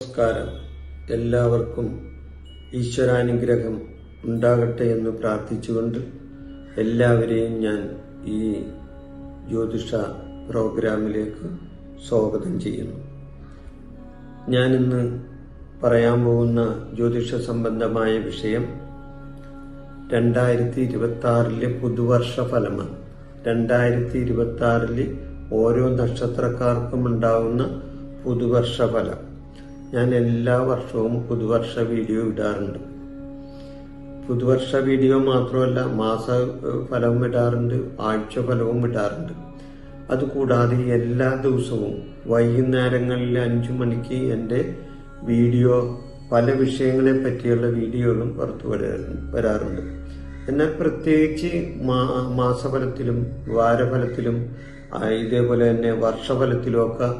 നമസ്കാരം. എല്ലാവർക്കും ഈശ്വരാനുഗ്രഹം ഉണ്ടാകട്ടെ എന്ന് പ്രാർത്ഥിച്ചുകൊണ്ട് എല്ലാവരെയും ഞാൻ ഈ ജ്യോതിഷ പ്രോഗ്രാമിലേക്ക് സ്വാഗതം ചെയ്യുന്നു. ഞാനിന്ന് പറയാൻ പോകുന്ന ജ്യോതിഷ സംബന്ധമായ വിഷയം രണ്ടായിരത്തി ഇരുപത്തി ആറിലെ പുതുവർഷ ഫലമാണ് രണ്ടായിരത്തി ഇരുപത്തി ആറിൽ ഓരോ നക്ഷത്രക്കാർക്കും ഉണ്ടാവുന്ന പുതുവർഷ ഫലം ഞാൻ എല്ലാ വർഷവും പുതുവർഷ വീഡിയോ ഇടാറുണ്ട്. പുതുവർഷ വീഡിയോ മാത്രമല്ല മാസ ഫലവും ഇടാറുണ്ട് ആഴ്ച ഫലവും ഇടാറുണ്ട്. അതുകൂടാതെ എല്ലാ ദിവസവും വൈകുന്നേരങ്ങളിൽ അഞ്ചു മണിക്ക് എന്റെ വീഡിയോ പല വിഷയങ്ങളെ പറ്റിയുള്ള വീഡിയോകളും പുറത്തു വരാറുണ്ട് വരാറുണ്ട്. എന്നാൽ പ്രത്യേകിച്ച് മാസഫലത്തിലും വാരഫലത്തിലും ഇതേപോലെ തന്നെ വർഷഫലത്തിലുമൊക്കെ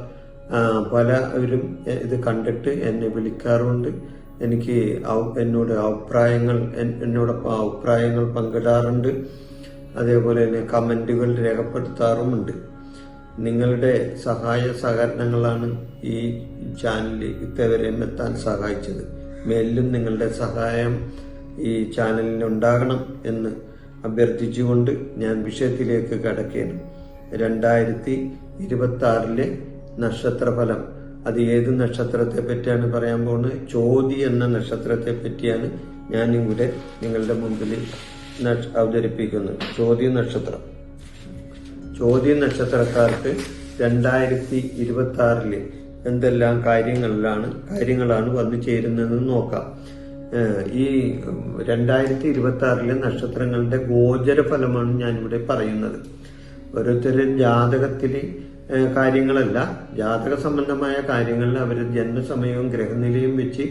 പലവരും ഇത് കണ്ടിട്ട് എന്നെ വിളിക്കാറുണ്ട്. എനിക്ക് എന്നോട് അഭിപ്രായങ്ങൾ എന്നോട് അഭിപ്രായങ്ങൾ പങ്കിടാറുണ്ട്. അതേപോലെ തന്നെ കമന്റുകൾ രേഖപ്പെടുത്താറുമുണ്ട്. നിങ്ങളുടെ സഹായ സഹകരണങ്ങളാണ് ഈ ചാനലിൽ ഇത്തവരെയും എത്താൻ സഹായിച്ചത്. മേലിലും നിങ്ങളുടെ സഹായം ഈ ചാനലിൽ ഉണ്ടാകണം എന്ന് അഭ്യർത്ഥിച്ചുകൊണ്ട് ഞാൻ വിഷയത്തിലേക്ക് കടക്കുകയാണ് രണ്ടായിരത്തി ഇരുപത്തി ആറിലെ നക്ഷത്രഫലം. അത് ഏത് നക്ഷത്രത്തെ പറ്റിയാണ് പറയാൻ പോകുന്നത്? ചോതി എന്ന നക്ഷത്രത്തെ പറ്റിയാണ് ഇവിടെ നിങ്ങളുടെ മുമ്പിൽ അവതരിപ്പിക്കുന്നത്. ചോതി നക്ഷത്രം. ചോദ്യ നക്ഷത്രക്കാർക്ക് രണ്ടായിരത്തി ഇരുപത്തി ആറിൽ എന്തെല്ലാം കാര്യങ്ങളിലാണ് കാര്യങ്ങളാണ് വന്നു ചേരുന്നതെന്ന് നോക്കാം. ഈ രണ്ടായിരത്തി ഇരുപത്തി ആറിലെ നക്ഷത്രങ്ങളുടെ ഗോചര ഫലമാണ് ഞാനിവിടെ പറയുന്നത്. ഓരോരുത്തരുടെ ജാതകത്തിലെ കാര്യങ്ങളല്ല. ജാതക സംബന്ധമായ കാര്യങ്ങളിൽ അവരുടെ ജന്മസമയവും ഗ്രഹനിലയും വെച്ച്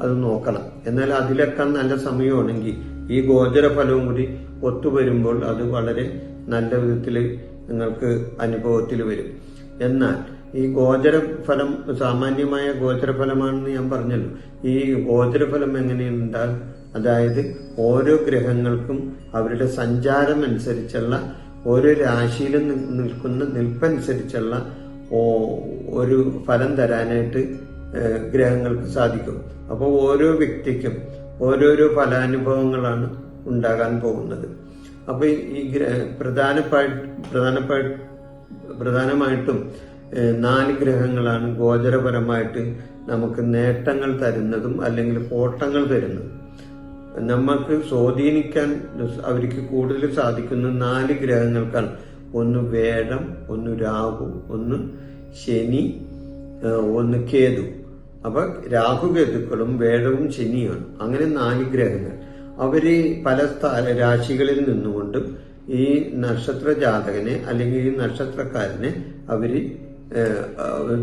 അത് നോക്കണം. എന്നാൽ അതിലൊക്കെ നല്ല സമയമാണെങ്കിൽ ഈ ഗോചര ഫലവും കൂടി ഒത്തുവരുമ്പോൾ അത് വളരെ നല്ല വിധത്തിൽ നിങ്ങൾക്ക് അനുഭവത്തിൽ വരും. എന്നാൽ ഈ ഗോചര ഫലം സാമാന്യമായ ഗോചര ഫലമാണെന്ന് ഞാൻ പറഞ്ഞല്ലോ. ഈ ഗോചരഫലം ഫലം എങ്ങനെയുണ്ടാൽ അതായത് ഓരോ ഗ്രഹങ്ങൾക്കും അവരുടെ സഞ്ചാരം അനുസരിച്ചുള്ള ഓരോ രാശിയിലും നിൽക്കുന്ന നിൽപ്പനുസരിച്ചുള്ള ഒരു ഫലം തരാനായിട്ട് ഗ്രഹങ്ങൾക്ക് സാധിക്കും. അപ്പോൾ ഓരോ വ്യക്തിക്കും ഓരോരോ ഫലാനുഭവങ്ങളാണ് ഉണ്ടാകാൻ പോകുന്നത്. അപ്പോൾ ഈ- പ്രധാനപ്പെട്ട പ്രധാനപ്പായി പ്രധാനമായിട്ടും നാല് ഗ്രഹങ്ങളാണ് ഗോചരപരമായിട്ട് നമുക്ക് നേട്ടങ്ങൾ തരുന്നതും അല്ലെങ്കിൽ കോട്ടങ്ങൾ തരുന്നതും. നമ്മൾക്ക് സ്വാധീനിക്കാൻ അവർക്ക് കൂടുതൽ സാധിക്കുന്ന നാല് ഗ്രഹങ്ങൾക്കാണ്. ഒന്ന് വേഴം ഒന്ന് രാഹു ഒന്ന് ശനി ഒന്ന് കേതു. അപ്പൊ രാഹുകേതുക്കളും വേഴവും ശനിയാണ് അങ്ങനെ നാല് ഗ്രഹങ്ങൾ. അവർ പല സ്ഥല രാശികളിൽ നിന്നുകൊണ്ടും ഈ നക്ഷത്ര ജാതകനെ അല്ലെങ്കിൽ ഈ നക്ഷത്രക്കാരനെ അവർ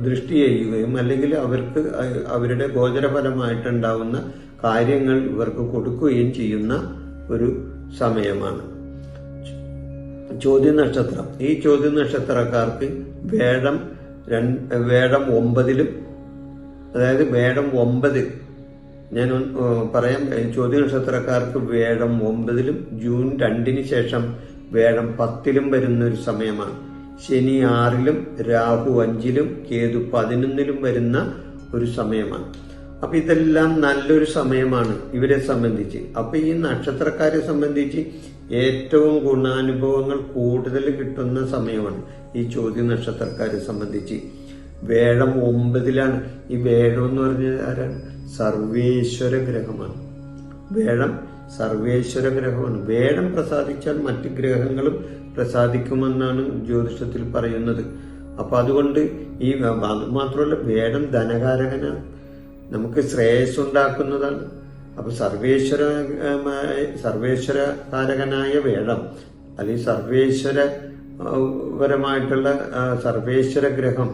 ദൃഷ്ടി ചെയ്യുകയും അല്ലെങ്കിൽ അവർക്ക് അവരുടെ ഗോചരഫലമായിട്ടുണ്ടാവുന്ന കാര്യങ്ങൾ ഇവർക്ക് കൊടുക്കുകയും ചെയ്യുന്ന ഒരു സമയമാണ്. ചോദ്യ നക്ഷത്രം ഈ ചോദ്യ നക്ഷത്രക്കാർക്ക് വേടം രണ്ട് വേടം ഒമ്പതിലും അതായത് വേടം ഒമ്പത് ഞാൻ പറയാം. ചോദ്യ നക്ഷത്രക്കാർക്ക് വേടം ഒമ്പതിലും ജൂൺ രണ്ടിന് ശേഷം വേടം പത്തിലും വരുന്ന ഒരു സമയമാണ്. ശനി ആറിലും രാഹു അഞ്ചിലും കേതു പതിനൊന്നിലും വരുന്ന ഒരു സമയമാണ്. അപ്പൊ ഇതെല്ലാം നല്ലൊരു സമയമാണ് ഇവരെ സംബന്ധിച്ച്. അപ്പൊ ഈ നക്ഷത്രക്കാരെ സംബന്ധിച്ച് ഏറ്റവും ഗുണാനുഭവങ്ങൾ കൂടുതൽ കിട്ടുന്ന സമയമാണ് ഈ ചോദ്യ നക്ഷത്രക്കാരെ സംബന്ധിച്ച്. വേഴം ഒമ്പതിലാണ്. ഈ വേഴം എന്ന് പറഞ്ഞത് ആരാണ്? സർവേശ്വര ഗ്രഹമാണ്. വേഴം സർവേശ്വര ഗ്രഹമാണ് വേടം പ്രസാദിച്ചാൽ മറ്റ് ഗ്രഹങ്ങളും പ്രസാദിക്കുമെന്നാണ് ജ്യോതിഷത്തിൽ പറയുന്നത്. അപ്പൊ അതുകൊണ്ട് ഈ മാത്രമല്ല വേടം ധനകാരകനാണ് നമുക്ക് ശ്രേയസ് ഉണ്ടാക്കുന്നതാണ്. അപ്പൊ സർവേശ്വര സർവേശ്വര കാരകനായ വേടം അല്ലെങ്കിൽ സർവേശ്വര പരമായിട്ടുള്ള സർവേശ്വര ഗ്രഹം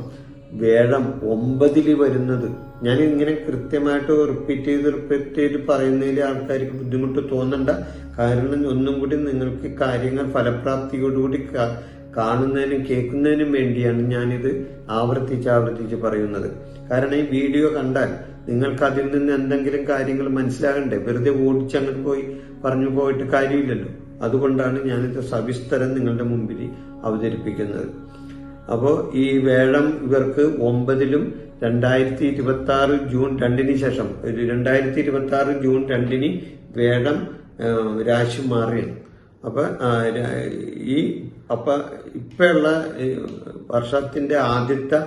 വേഴം ഒമ്പതിൽ വരുന്നത്. ഞാൻ ഇങ്ങനെ കൃത്യമായിട്ട് റിപ്പീറ്റ് ചെയ്ത് റിപ്പീറ്റ് ചെയ്ത് പറയുന്നതിൽ ആൾക്കാർക്ക് ബുദ്ധിമുട്ട് തോന്നണ്ട. കാരണം ഒന്നും കൂടി നിങ്ങൾക്ക് കാര്യങ്ങൾ ഫലപ്രാപ്തിയോടുകൂടി കാണുന്നതിനും കേൾക്കുന്നതിനും വേണ്ടിയാണ് ഞാനിത് ആവർത്തിച്ച് ആവർത്തിച്ച് പറയുന്നത്. കാരണം ഈ വീഡിയോ കണ്ടാൽ നിങ്ങൾക്ക് അതിൽ നിന്ന് എന്തെങ്കിലും കാര്യങ്ങൾ മനസ്സിലാകണ്ടേ? വെറുതെ ഓടിച്ചങ്ങോട്ട് പോയി പറഞ്ഞു പോയിട്ട് കാര്യമില്ലല്ലോ. അതുകൊണ്ടാണ് ഞാനിത് സവിസ്തരം നിങ്ങളുടെ മുമ്പിൽ അവതരിപ്പിക്കുന്നത്. അപ്പോൾ ഈ വേഴം ഇവർക്ക് ഒമ്പതിലും രണ്ടായിരത്തി ഇരുപത്തി ആറ് ജൂൺ രണ്ടിന് ശേഷം ഒരു രണ്ടായിരത്തി ഇരുപത്തി ആറ് ജൂൺ രണ്ടിന് വേഴം രാശി മാറിയത് അപ്പൊ ഈ അപ്പൊ ഇപ്പോഴുള്ള വർഷത്തിന്റെ ആദ്യത്തെ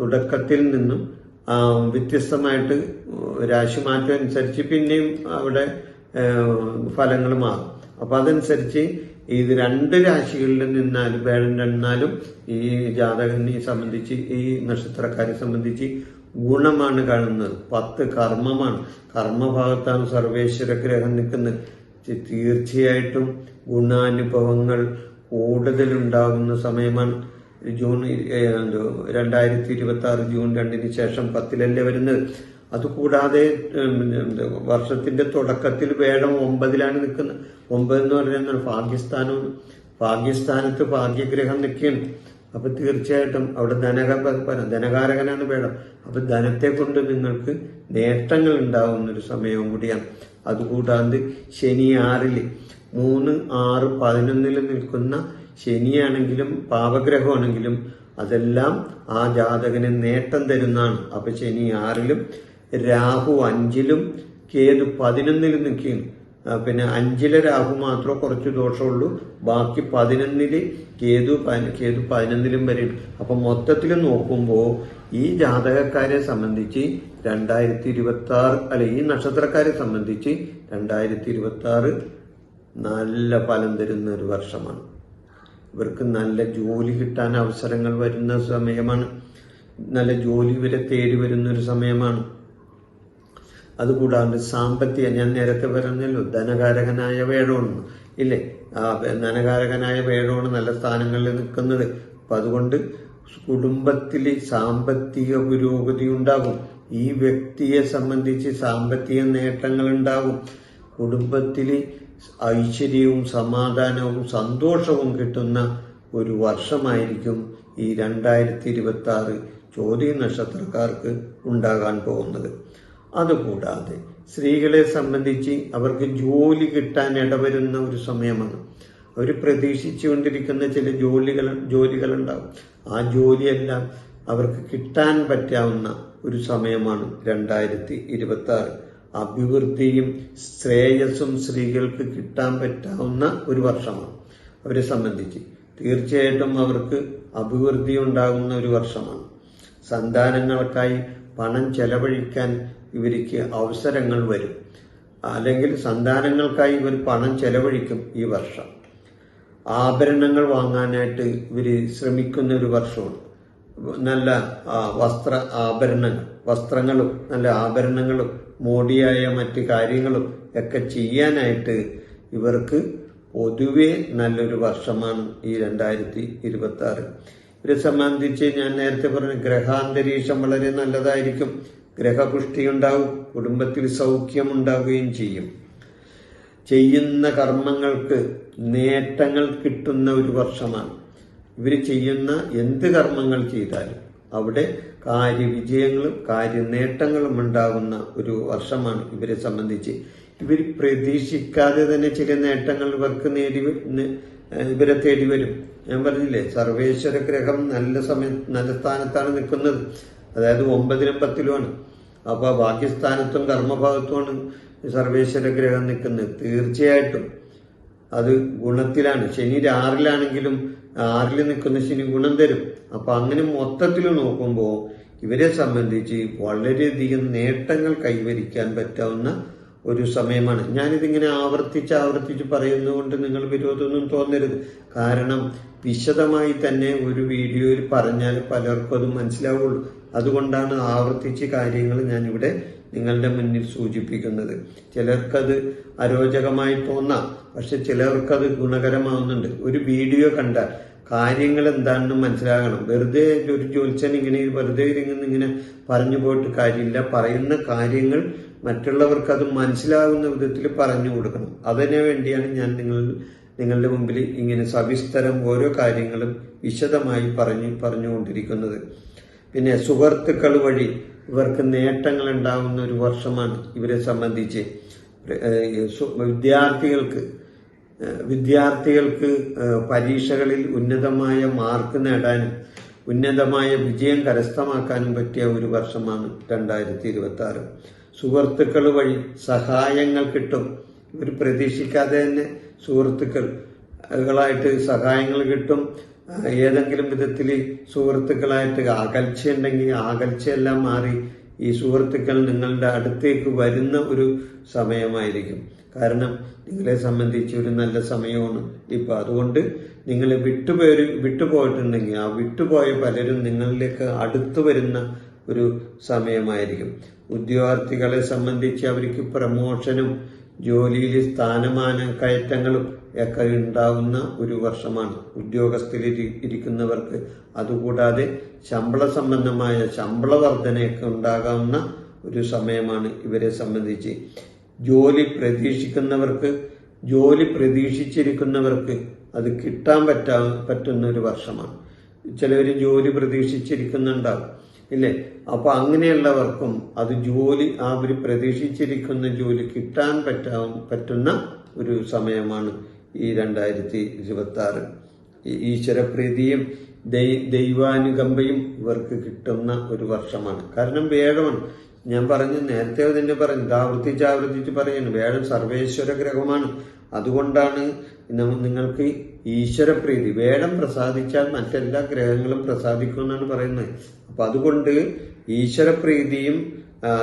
തുടക്കത്തിൽ നിന്നും വ്യത്യസ്തമായിട്ട് വ്യത്യസ്തമായിട്ട് രാശിമാറ്റം അനുസരിച്ച് പിന്നെയും അവിടെ ഫലങ്ങൾ മാറും. അപ്പൊ അതനുസരിച്ച് ഇത് രണ്ട് രാശികളിൽ നിന്നാലും വേഴം നിന്നാലും ഈ ജാതകനെ സംബന്ധിച്ച് ഈ നക്ഷത്രക്കാരെ സംബന്ധിച്ച് ഗുണമാണ് കാണുന്നത്. പത്ത് കർമ്മമാണ്. കർമ്മഭാഗത്താണ് സർവേശ്വര ഗ്രഹം നിൽക്കുന്നത്. തീർച്ചയായിട്ടും ഗുണാനുഭവങ്ങൾ കൂടുതലുണ്ടാകുന്ന സമയമാണ്. ജൂൺ രണ്ടായിരത്തി ഇരുപത്തി ആറ് ജൂൺ രണ്ടിന് ശേഷം പത്തിലല്ലേ വരുന്നത്. അതുകൂടാതെ വർഷത്തിന്റെ തുടക്കത്തിൽ വേടം ഒമ്പതിലാണ് നിൽക്കുന്നത് ഒമ്പത് എന്ന് പറഞ്ഞാൽ ഭാഗ്യസ്ഥാനവും ഭാഗ്യസ്ഥാനത്ത് ഭാഗ്യഗ്രഹം നിൽക്കുകയാണ്. അപ്പൊ തീർച്ചയായിട്ടും അവിടെ ധനക ധനകാരകനാണ് വേണം. അപ്പൊ ധനത്തെ കൊണ്ട് നിങ്ങൾക്ക് നേട്ടങ്ങൾ ഉണ്ടാകുന്ന ഒരു സമയവും കൂടിയാണ്. അതുകൂടാണ്ട് ശനി ആറിൽ മൂന്ന് ആറ് പതിനൊന്നിൽ നിൽക്കുന്ന ശനിയാണെങ്കിലും പാപഗ്രഹമാണെങ്കിലും അതെല്ലാം ആ ജാതകന് നേട്ടം തരുന്നതാണ്. അപ്പൊ ശനി ആറിലും രാഹു അഞ്ചിലും കേതു പതിനൊന്നിലും നിൽക്കുന്നു പിന്നെ അഞ്ചിലെ രാഹു മാത്രമേ കുറച്ച് ദോഷമുള്ളൂ. ബാക്കി പതിനൊന്നിൽ കേതു കേതു പതിനൊന്നിലും വരെ അപ്പൊ മൊത്തത്തിൽ നോക്കുമ്പോൾ ഈ ജാതകക്കാരെ സംബന്ധിച്ച് രണ്ടായിരത്തി ഇരുപത്തി ആറ് അല്ല ഈ നക്ഷത്രക്കാരെ സംബന്ധിച്ച് രണ്ടായിരത്തി ഇരുപത്തി ആറ് നല്ല ഫലം തരുന്ന ഒരു വർഷമാണ്. ഇവർക്ക് നല്ല ജോലി കിട്ടാൻ അവസരങ്ങൾ വരുന്ന സമയമാണ്. നല്ല ജോലി ഇവരെ തേടി വരുന്ന ഒരു സമയമാണ്. അതുകൂടാണ്ട് സാമ്പത്തിക ഞാൻ നേരത്തെ പറഞ്ഞല്ലോ ധനകാരകനായ വേഴമാണ് ഇല്ലേ? ആ ധനകാരകനായ വേഴമാണ് നല്ല സ്ഥാനങ്ങളിൽ നിൽക്കുന്നത്. അപ്പൊ അതുകൊണ്ട് കുടുംബത്തിൽ സാമ്പത്തിക പുരോഗതി ഉണ്ടാകും. ഈ വ്യക്തിയെ സംബന്ധിച്ച് സാമ്പത്തിക നേട്ടങ്ങൾ ഉണ്ടാകും. കുടുംബത്തിൽ ഐശ്വര്യവും സമാധാനവും സന്തോഷവും കിട്ടുന്ന ഒരു വർഷമായിരിക്കും ഈ രണ്ടായിരത്തി ഇരുപത്തി ആറ് ചോദ്യ നക്ഷത്രക്കാർക്ക് ഉണ്ടാകാൻ പോകുന്നത്. അതുകൂടാതെ സ്ത്രീകളെ സംബന്ധിച്ച് അവർക്ക് ജോലി കിട്ടാൻ ഇടവരുന്ന ഒരു സമയമാണ്. അവർ പ്രതീക്ഷിച്ചുകൊണ്ടിരിക്കുന്ന ചില ജോലികൾ ജോലികളുണ്ടാവും. ആ ജോലിയെല്ലാം അവർക്ക് കിട്ടാൻ പറ്റാവുന്ന ഒരു സമയമാണ് രണ്ടായിരത്തി ഇരുപത്തി ആറ് അഭിവൃദ്ധിയും ശ്രേയസ്സും സ്ത്രീകൾക്ക് കിട്ടാൻ പറ്റാവുന്ന ഒരു വർഷമാണ് അവരെ സംബന്ധിച്ച്. തീർച്ചയായിട്ടും അവർക്ക് അഭിവൃദ്ധി ഉണ്ടാകുന്ന ഒരു വർഷമാണ്. സന്താനങ്ങൾക്കായി പണം ചെലവഴിക്കാൻ ഇവർക്ക് അവസരങ്ങൾ വരും. അല്ലെങ്കിൽ സന്താനങ്ങൾക്കായി ഇവർ പണം ചെലവഴിക്കും ഈ വർഷം. ആഭരണങ്ങൾ വാങ്ങാനായിട്ട് ഇവർ ശ്രമിക്കുന്ന ഒരു വർഷമാണ്. നല്ല വസ്ത്ര ആഭരണങ്ങൾ വസ്ത്രങ്ങളും നല്ല ആഭരണങ്ങളും മോടിയായ മറ്റ് കാര്യങ്ങളും ഒക്കെ ചെയ്യാനായിട്ട് ഇവർക്ക് പൊതുവെ നല്ലൊരു വർഷമാണ് ഈ രണ്ടായിരത്തി ഇരുപത്തി ആറ് ഇവരെ സംബന്ധിച്ച് ഞാൻ നേരത്തെ പറഞ്ഞു ഗ്രഹാന്തരീക്ഷം വളരെ നല്ലതായിരിക്കും. ഗ്രഹപുഷ്ടി ഉണ്ടാവും കുടുംബത്തിൽ സൗഖ്യം ഉണ്ടാവുകയും ചെയ്യും. ചെയ്യുന്ന കർമ്മങ്ങൾക്ക് നേട്ടങ്ങൾ കിട്ടുന്ന ഒരു വർഷമാണ്. ഇവർ ചെയ്യുന്ന എന്ത് കർമ്മങ്ങൾ ചെയ്താലും അവിടെ കാര്യവിജയങ്ങളും കാര്യനേട്ടങ്ങളും ഉണ്ടാകുന്ന ഒരു വർഷമാണ് ഇവരെ സംബന്ധിച്ച്. ഇവർ പ്രതീക്ഷിക്കാതെ തന്നെ ചില നേട്ടങ്ങൾ ഇവർക്ക് നേടി ഇവരെ തേടി വരും. ഞാൻ പറഞ്ഞില്ലേ സർവേശ്വര ഗ്രഹം നല്ല സമയം നല്ല സ്ഥാനത്താണ് നിൽക്കുന്നത്. അതായത് ഒമ്പതിലും പത്തിലുമാണ്. അപ്പോൾ ഭാഗ്യസ്ഥാനത്തും കർമ്മഭാഗത്തുമാണ് സർവേശ്വര ഗ്രഹം നിൽക്കുന്നത്. തീർച്ചയായിട്ടും അത് ഗുണത്തിലാണ്. ശനി ആറിലാണെങ്കിലും ആറിൽ നിൽക്കുന്ന ശനി ഗുണം തരും. അപ്പൊ അങ്ങനെ മൊത്തത്തിൽ നോക്കുമ്പോൾ ഇവരെ സംബന്ധിച്ച് വളരെയധികം നേട്ടങ്ങൾ കൈവരിക്കാൻ പറ്റാവുന്ന ഒരു സമയമാണ്. ഞാനിതിങ്ങനെ ആവർത്തിച്ച് ആവർത്തിച്ച് പറയുന്നതുകൊണ്ട് നിങ്ങൾ വിരോധമൊന്നും തോന്നരുത്. കാരണം വിശദമായി തന്നെ ഒരു വീഡിയോയിൽ പറഞ്ഞാൽ പലർക്കും അത് മനസ്സിലാവുള്ളൂ. അതുകൊണ്ടാണ് ആവർത്തിച്ച് കാര്യങ്ങൾ ഞാനിവിടെ നിങ്ങളുടെ മുന്നിൽ സൂചിപ്പിക്കുന്നത്. ചിലർക്കത് അരോചകമായി തോന്നാം പക്ഷെ ചിലർക്കത് ഗുണകരമാവുന്നുണ്ട്. ഒരു വീഡിയോ കണ്ടാൽ കാര്യങ്ങൾ എന്താണെന്ന് മനസ്സിലാകണം. വെറുതെ ഒരു ജോലിച്ചൻ ഇങ്ങനെ വെറുതെ ഇങ്ങനെ പറഞ്ഞു പോയിട്ട് കാര്യമില്ല. പറയുന്ന കാര്യങ്ങൾ മറ്റുള്ളവർക്ക് അത് മനസ്സിലാകുന്ന വിധത്തിൽ പറഞ്ഞു കൊടുക്കണം. അതിനു വേണ്ടിയാണ് ഞാൻ നിങ്ങൾ നിങ്ങളുടെ മുമ്പിൽ ഇങ്ങനെ സവിസ്തരം ഓരോ കാര്യങ്ങളും വിശദമായി പറഞ്ഞു പറഞ്ഞുകൊണ്ടിരിക്കുന്നത്. പിന്നെ സുഹൃത്തുക്കൾ വഴി ഇവർക്ക് നേട്ടങ്ങൾ ഉണ്ടാകുന്ന ഒരു വർഷമാണ് ഇവരെ സംബന്ധിച്ച്. വിദ്യാർത്ഥികൾക്ക് വിദ്യാർത്ഥികൾക്ക് പരീക്ഷകളിൽ ഉന്നതമായ മാർക്ക് നേടാനും ഉന്നതമായ വിജയം കരസ്ഥമാക്കാനും പറ്റിയ ഒരു വർഷമാണ് രണ്ടായിരത്തി ഇരുപത്തി ആറ് സുഹൃത്തുക്കൾ വഴി സഹായങ്ങൾ കിട്ടും. ഇവർ പ്രതീക്ഷിക്കാതെ തന്നെ സുഹൃത്തുക്കളായിട്ട് സഹായങ്ങൾ കിട്ടും. ഏതെങ്കിലും വിധത്തിൽ സുഹൃത്തുക്കളായിട്ട് അകൽച്ചയുണ്ടെങ്കിൽ അകൽച്ചയെല്ലാം മാറി ഈ സുഹൃത്തുക്കൾ നിങ്ങളുടെ അടുത്തേക്ക് വരുന്ന ഒരു സമയമായിരിക്കും. കാരണം നിങ്ങളെ സംബന്ധിച്ച് ഒരു നല്ല സമയമാണ്. ഇപ്പൊ അതുകൊണ്ട് നിങ്ങൾ വിട്ടുപോയൊരു വിട്ടുപോയിട്ടുണ്ടെങ്കിൽ ആ വിട്ടുപോയ പലരും നിങ്ങളിലേക്ക് അടുത്തു വരുന്ന ഒരു സമയമായിരിക്കും. ഉദ്യോഗാർത്ഥികളെ സംബന്ധിച്ച് അവർക്ക് പ്രമോഷനും ജോലിയിൽ സ്ഥാനമാന കയറ്റങ്ങളും ഒക്കെ ഉണ്ടാവുന്ന ഒരു വർഷമാണ്. ഉദ്യോഗസ്ഥരിൽ ഇരിക്കുന്നവർക്ക്. അതുകൂടാതെ ശമ്പള സംബന്ധമായ ശമ്പള വർധനയൊക്കെ ഉണ്ടാകാവുന്ന ഒരു സമയമാണ് ഇവരെ സംബന്ധിച്ച്. ജോലി പ്രതീക്ഷിക്കുന്നവർക്ക് ജോലി പ്രതീക്ഷിച്ചിരിക്കുന്നവർക്ക് അത് കിട്ടാൻ പറ്റാ പറ്റുന്ന ഒരു വർഷമാണ്. ചിലവർ ജോലി പ്രതീക്ഷിച്ചിരിക്കുന്നുണ്ടാവും. ഇല്ലേ? അപ്പൊ അങ്ങനെയുള്ളവർക്കും അത് ജോലി അവർ പ്രതീക്ഷിച്ചിരിക്കുന്ന ജോലി കിട്ടാൻ പറ്റാ പറ്റുന്ന ഒരു സമയമാണ് ഈ രണ്ടായിരത്തി ഇരുപത്തി ആറ് ഈശ്വരപ്രീതിയും ദൈവാനുകമ്പയും ഇവർക്ക് കിട്ടുന്ന ഒരു വർഷമാണ്. കാരണം വേഴമാണ് ഞാൻ പറഞ്ഞു നേരത്തെ തന്നെ പറഞ്ഞു ആവർത്തിച്ച് ആവർത്തിച്ച് പറയുന്നു വേഴം സർവേശ്വര ഗ്രഹമാണ് അതുകൊണ്ടാണ് നിങ്ങൾക്ക് ഈശ്വരപ്രീതി. വേടം പ്രസാദിച്ചാൽ മറ്റെല്ലാ ഗ്രഹങ്ങളും പ്രസാദിക്കും എന്നാണ് പറയുന്നത്. അപ്പൊ അതുകൊണ്ട് ഈശ്വരപ്രീതിയും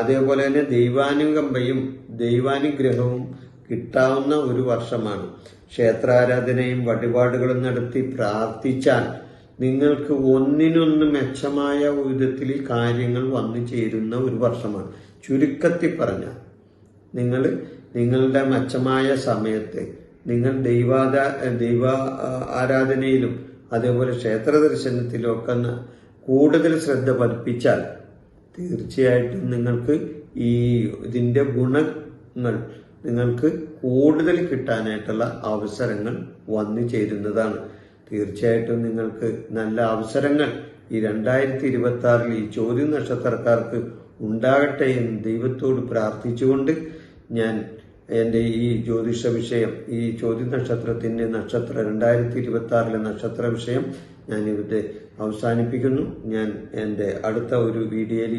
അതേപോലെ തന്നെ ദൈവാനുകമ്പയും ദൈവാനുഗ്രഹവും കിട്ടാവുന്ന ഒരു വർഷമാണ്. ക്ഷേത്രാരാധനയും വഴിപാടുകളും നടത്തി പ്രാർത്ഥിച്ചാൽ നിങ്ങൾക്ക് ഒന്നിനൊന്ന് മെച്ചമായ വിധത്തിൽ കാര്യങ്ങൾ വന്നു ചേരുന്ന ഒരു വർഷമാണ്. ചുരുക്കത്തിൽ പറഞ്ഞാൽ നിങ്ങൾ നിങ്ങളുടെ മെച്ചമായ സമയത്ത് നിങ്ങൾ ദൈവാദ ദൈവ ആരാധനയിലും അതേപോലെ ക്ഷേത്ര ദർശനത്തിലും ഒക്കെ കൂടുതൽ ശ്രദ്ധ പതിപ്പിച്ചാൽ തീർച്ചയായിട്ടും നിങ്ങൾക്ക് ഈ ഇതിന്റെ ഗുണങ്ങൾ നിങ്ങൾക്ക് കൂടുതൽ കിട്ടാനായിട്ടുള്ള അവസരങ്ങൾ വന്നു ചേരുന്നതാണ്. തീർച്ചയായിട്ടും നിങ്ങൾക്ക് നല്ല അവസരങ്ങൾ ഈ രണ്ടായിരത്തി ഇരുപത്തി ആറിൽ ഈ ചോദ്യ നക്ഷത്രക്കാർക്ക് ഉണ്ടാകട്ടെ എന്ന് ദൈവത്തോട് പ്രാർത്ഥിച്ചുകൊണ്ട് ഞാൻ എന്റെ ഈ ജ്യോതിഷ വിഷയം ഈ ചോദ്യ നക്ഷത്രത്തിന്റെ നക്ഷത്ര രണ്ടായിരത്തി ഇരുപത്തി ആറിലെ നക്ഷത്ര വിഷയം ഞാൻ ഇവിടെ അവസാനിപ്പിക്കുന്നു. ഞാൻ എന്റെ അടുത്ത ഒരു വീഡിയോയിൽ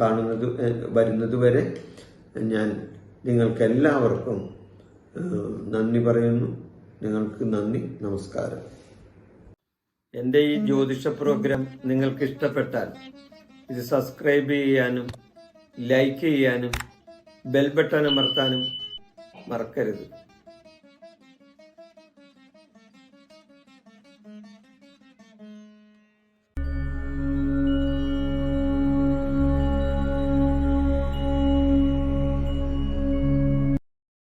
കാണുന്നത് വരുന്നതുവരെ ഞാൻ നിങ്ങൾക്കെല്ലാവർക്കും നന്ദി പറയുന്നു. നിങ്ങൾക്ക് നന്ദി നമസ്കാരം. എന്റെ ഈ ജ്യോതിഷ പ്രോഗ്രാം നിങ്ങൾക്ക് ഇഷ്ടപ്പെട്ടാൽ ഇത് സബ്സ്ക്രൈബ് ചെയ്യാനും ലൈക്ക് ചെയ്യാനും ബെൽ ബട്ടൺ അമർത്താനും മറക്കരുത്.